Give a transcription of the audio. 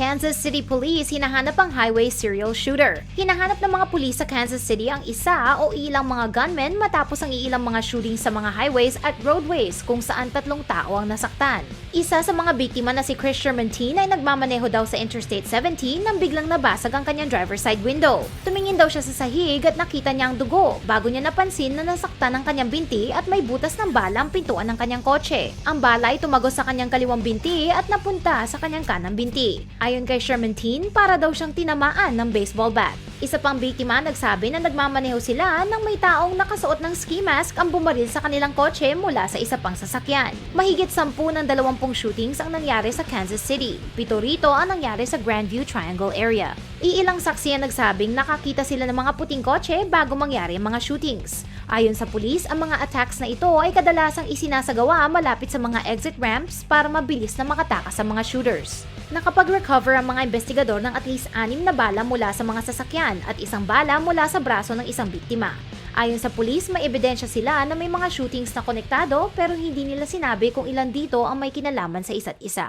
Kansas City Police hinahanap ang highway serial shooter. Hinahanap ng mga pulis sa Kansas City ang isa o ilang mga gunmen matapos ang ilang mga shooting sa mga highways at roadways kung saan tatlong tao ang nasaktan. Isa sa mga biktima na si Chris Shermantin ay nagmamaneho daw sa Interstate 17 nang biglang nabasag ang kanyang driver's side window. Tumingin daw siya sa sahig at nakita niya ang dugo bago niya napansin na nasaktan ang kanyang binti at may butas ng bala ang pintuan ng kanyang kotse. Ang bala ay tumagos sa kanyang kaliwang binti at napunta sa kanyang kanang binti. Ayon kay Shermantin, para daw siyang tinamaan ng baseball bat. Isa pang biktima nagsabi na nagmamaneho sila nang may taong nakasuot ng ski mask ang bumaril sa kanilang kotse mula sa isa pang sasakyan. Mahigit sampu ng dalawampung shootings ang nangyari sa Kansas City. Pito rito ang nangyari sa Grandview Triangle area. Iilang saksi ang nagsabing nakakita sila ng mga puting kotse bago mangyari ang mga shootings. Ayon sa pulis, ang mga attacks na ito ay kadalasang isinasagawa malapit sa mga exit ramps para mabilis na makatakas sa mga shooters. Nakapag-recover ang mga investigador ng at least anim na bala mula sa mga sasakyan at isang bala mula sa braso ng isang biktima. Ayon sa pulis, may ebidensya sila na may mga shootings na konektado pero hindi nila sinabi kung ilan dito ang may kinalaman sa isa't isa.